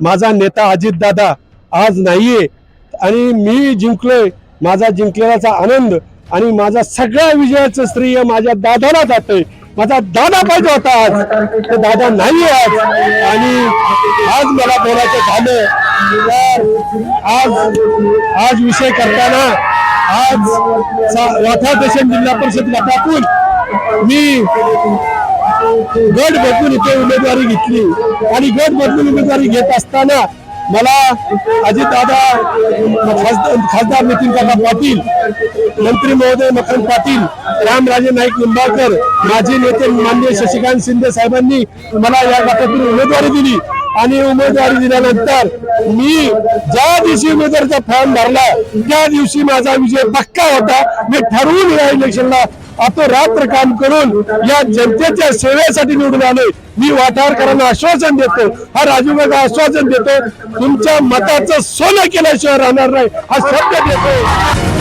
माझा नेता अजितदादा आज नाहीये आणि मी जिंकलोय माझा जिंकलेल्याचा आनंद आणि माझा सगळ्या विजयाचं श्रेय माझ्या दादाला जातंय. माझा दादा पाहिजे होता आज. तो दादा नाही आज. आणि आज मला बोलायचं झालं. आज आज विषय करताना आज सा- वाठा देशन जिल्हा परिषद गटातून मी गट बदलून इथे उमेदवारी घेतली. आणि गट बदलून उमेदवारी घेत असताना मला अजितदादा खासदार खासदार नितीन काका पाटील मंत्री महोदय मखन पाटील रामराजे नाईक निंबाळकर माजी नेते माननीय शशिकांत शिंदे साहेबांनी मला या गटातून उमेदवारी दिली. आणि उमेदवारी दिल्यानंतर मी ज्या दिवशी उमेदवारीचा फॉर्म भरला त्या दिवशी माझा विजय पक्का होता. मी ठरवून या इलेक्शनला रात्र काम करून या जनतेच्या सेवेसाठी निवडून आले. मी वाटारकरांना आश्वासन देतो. हा राजीव गांधी आश्वासन देतो. तुमच्या मताचं सोनं केल्याशिवाय राहणार नाही. हा शब्द देतो.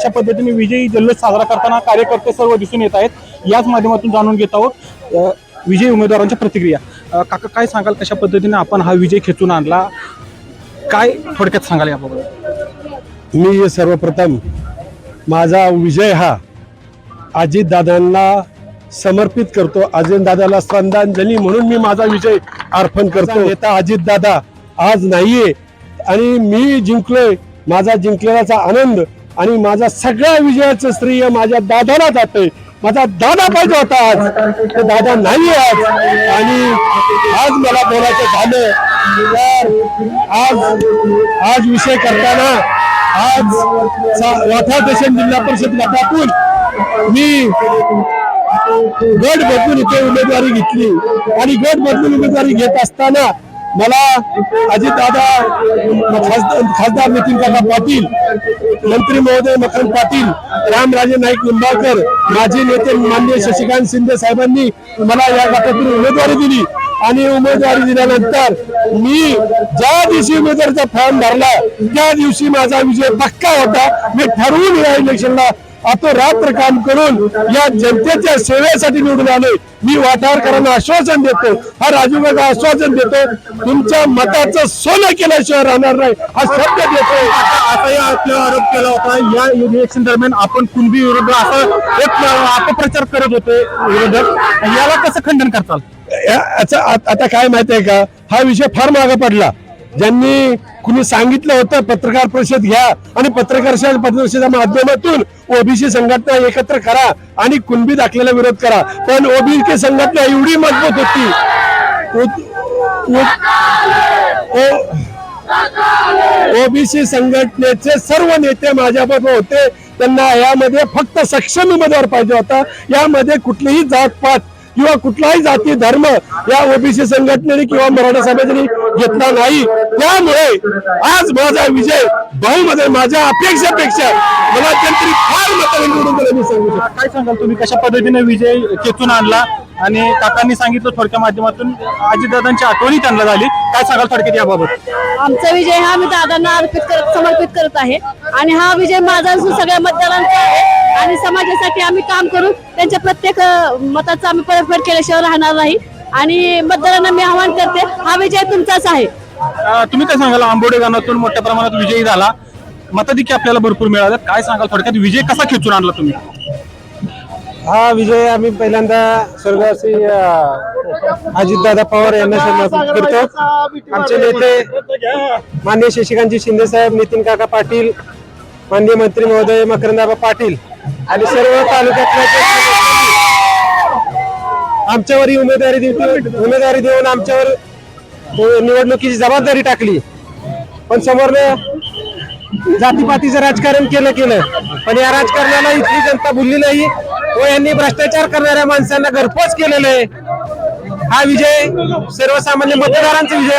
कशा पद्धतीने विजयी जल्लोष साजरा करताना कार्यकर्ते सर्व दिसून येत आहेत. याच माध्यमातून जाणून घेत आहोत विजयी उमेदवारांच्या प्रतिक्रिया. काका काय सांगाल? कशा पद्धतीने आपण हा विजय खेचून आणला? काय थोडक्यात सांगाल याबाबत? मी सर्वप्रथम माझा विजय हा अजितदादांना समर्पित करतो. अजितदादाला श्रद्धांजली म्हणून मी माझा विजय अर्पण करतो. नेता अजितदादा आज नाहीये आणि मी जिंकलोय. माझा जिंकलेल्याचा आनंद आणि माझा सगळ्या विजयाचं श्रेय माझ्या दादाला जातंय. माझा दादा पाहिजे होता आज. तो दादा नाही आज. आणि आज मला बोलायचं झालं. तर आज आज विषय करताना आज सा- वाठा देशन जिल्हा परिषद गटातून मी गट बदलून इथे उमेदवारी घेतली. आणि गट बदलून उमेदवारी घेत असताना मला अजितदादा खासदार खासदार नितीन काका पाटील मंत्री महोदय मखन पाटील रामराजे नाईक निंबाळकर माजी नेते माननीय शशिकांत शिंदे साहेबांनी मला या गटातून उमेदवारी दिली. आणि उमेदवारी दिल्यानंतर मी ज्या दिवशी उमेदवारीचा फॉर्म भरला त्या दिवशी माझा विजय पक्का होता. मी ठरवून या इलेक्शनला रात्र काम करून या जनतेच्या सेवेसाठी निवडून आलोय. मी वाटारकरांना आश्वासन देतो हा राजू काका आश्वासन देतो तुमच्या मताचं सोनं केल्याशिवाय राहणार नाही. हा शब्द देतो असाही आपल्यावर आरोप केला होता या इलेक्शन दरम्यान आपण कुणबी विरुद्ध असं एक अपप्रचार करत होते विरोधक. याला कसं खंडन करताल? याचा आता काय माहिती आहे का? हा विषय फार मागे पडला. ज्यांनी कुणी सांगितलं होतं पत्रकार परिषद घ्या आणि पत्रकार परिषदेच्या माध्यमातून ओबीसी संघटना एकत्र करा आणि कुणबी दाखलेला विरोध करा. पण ओबीसी संघटना एवढी मजबूत होती. ओबीसी संघटनेचे सर्व नेते माझ्याबरोबर होते. त्यांना यामध्ये फक्त सक्षम उमेदवार पाहिजे होता. यामध्ये कुठलीही जात पात किंवा कुठलाही जाती धर्म या ओबीसी संघटनेने किंवा मराठा समाजाने घेतला नाही. त्यामुळे आज माझा विजय बहुमध्ये माझ्या अपेक्षेपेक्षा मला जनतेने फार मताने निवडून दिलं मी सांगू शकतो. काय सांगाल तुम्ही? कशा पद्धतीने विजय खेचून आणला? आणि काकांनी सांगितलं थोडक्या माध्यमातून अजितदादांची आठवणी त्यांना झाली. काय सांगाल थोडक्यात याबाबत? आमचा विजय हा मी दादांना अर्पित करत समर्पित करत आहे. आणि हा विजय माझा असून सगळ्या मतदारांचा आहे. आणि समाजासाठी आम्ही काम करू त्यांच्या प्रत्येक अ, मताचा आम्ही परतफेड केल्याशिवाय राहणार नाही. आणि मतदारांना मी आवाहन करते हा विजय तुमचाच आहे. तुम्ही काय सांगाल? आंबोडे गानातून मोठ्या प्रमाणात विजयी झाला. मताधिक्य आपल्याला भरपूर मिळालं काय सांगाल थोडक्यात? विजय कसा खेचून आणला तुम्ही? हा विजय आम्ही पहिल्यांदा स्वर्गवासी अजितदादा पवार यांना समर्पित करतो. आमचे नेते मान्य शशिकांतजी शिंदे साहेब नितीन काका पाटील माननीय मंत्री महोदय मकरंदाबा पाटील आणि सर्व तालुक्यातल्या आमच्यावर उमेदवारी देऊन उमेदवारी देऊन आमच्यावर हो, निवडणुकीची जबाबदारी टाकली. पण समोर जातीपातीचं राजकारण केलं केलं. पण या राजकारणाला इथली जनता भुलली नाही. व यांनी भ्रष्टाचार करणाऱ्या माणसांना घरपोच केलेलं आहे. हा विजय सर्वसामान्य मतदारांचा विजय